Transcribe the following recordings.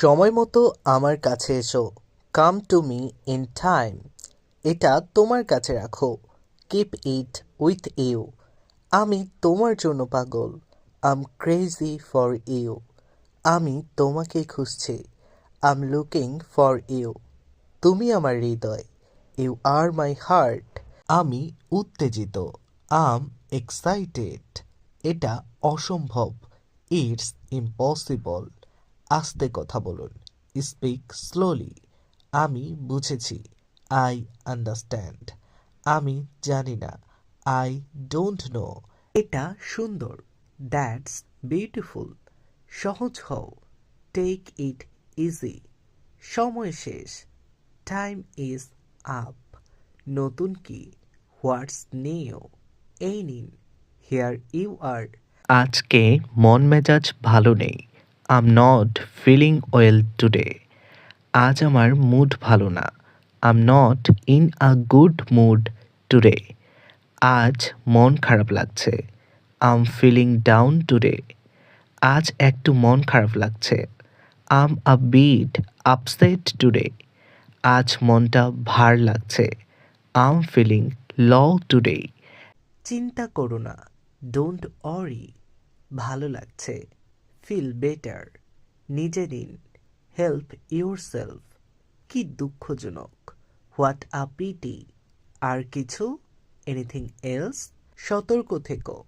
সময় মতো আমার কাছে এসো। Come to me in time এটা তোমার কাছে রাখো। কিপ ইট উইথ ইউ আমি তোমার জন্য পাগল। আম ক্রেজি ফর ইউ আমি তোমাকে খুঁজছি। আম লুকিং ফর ইউ তুমি আমার হৃদয়। ইউ আর মাই হার্ট আমি উত্তেজিত। আম এক্সাইটেড এটা অসম্ভব। ইটস ইম্পসিবল আস্তে কথা বলুন। স্পিক স্লোলি আমি বুঝেছি। আই আন্ডারস্ট্যান্ড আমি জানি না। আই ডোন্ট নো এটা সুন্দর। দ্যাটস বিউটিফুল সহজ হও। টেক ইট ইজি সময় শেষ। টাইম ইজ আপ নতুন কি? হোয়াটস নিউ এই নিন। হিয়ার ইউ আর আজকে মন মেজাজ ভালো নেই। I'm not feeling well today আজ আমার মুড ভালো না। I'm not in a good mood today আজ মন খারাপ লাগছে। আম ফিলিং ডাউন টুডে আজ একটু মন খারাপ লাগছে। I'm a bit upset today আজ মনটা ভার লাগছে। আম ফিলিং ল টুডে চিন্তা করো না। ডোন্ট অরি ভালো লাগছে। ফিল বেটার নিজে নিন হেল্প ইউর সেলফ কি দুঃখজনক। হোয়াট আ পিটি আর কিছু? এনিথিং এলস সতর্ক থেকো।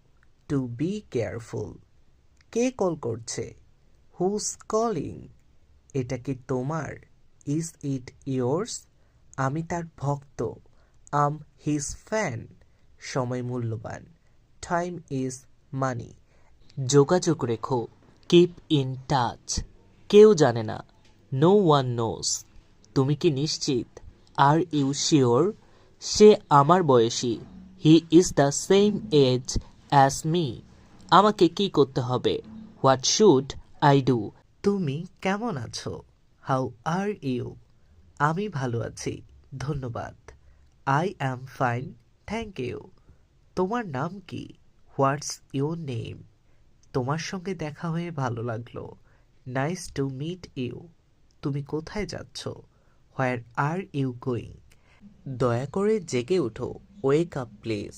টু বি কেয়ারফুল কে কল করছে? হুজ কলিং এটা কি তোমার? ইজ ইট ইয়োর্স আমি তার ভক্ত। আম হিজ ফ্যান সময় মূল্যবান। টাইম ইজ মানি যোগাযোগ রেখো। কিপ ইন টাচ কেউ জানে না। নো ওয়ান নোস তুমি কি নিশ্চিত? আর ইউ শিওর সে আমার বয়সী। He is the same age as me আমাকে কি করতে হবে? হোয়াট শুড আই ডু তুমি কেমন আছো? হাউ আর ইউ আমি ভালো আছি। ধন্যবাদ। I am fine thank you তোমার নাম কি? হোয়াটস ইউর নেম তোমার সঙ্গে দেখা হয়ে ভালো লাগল। নাইস টু মিট ইউ তুমি কোথায় যাচ্ছ? হোয়ার আর ইউ গোয়িং দয়া করে জেগে ওঠো ওয়েক আপ প্লিজ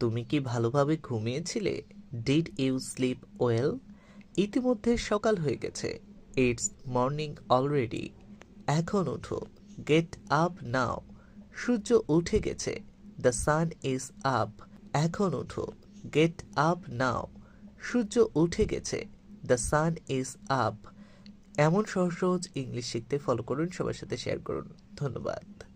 তুমি কি ভালোভাবে ঘুমিয়েছিলে? ডিড ইউ স্লিপ ওয়েল ইতিমধ্যে সকাল হয়ে গেছে। ইটস মর্নিং অলরেডি এখন ওঠো গেট আপ নাও সূর্য উঠে গেছে। দ্য সান ইজ আপ এখন ওঠো গেট আপ নাও সূর্য উঠে গেছে। দ্য সান ইজ আপ এমন সহজ সহজ ইংলিশ শিখতে ফলো করুন, সবার সাথে শেয়ার করুন। ধন্যবাদ।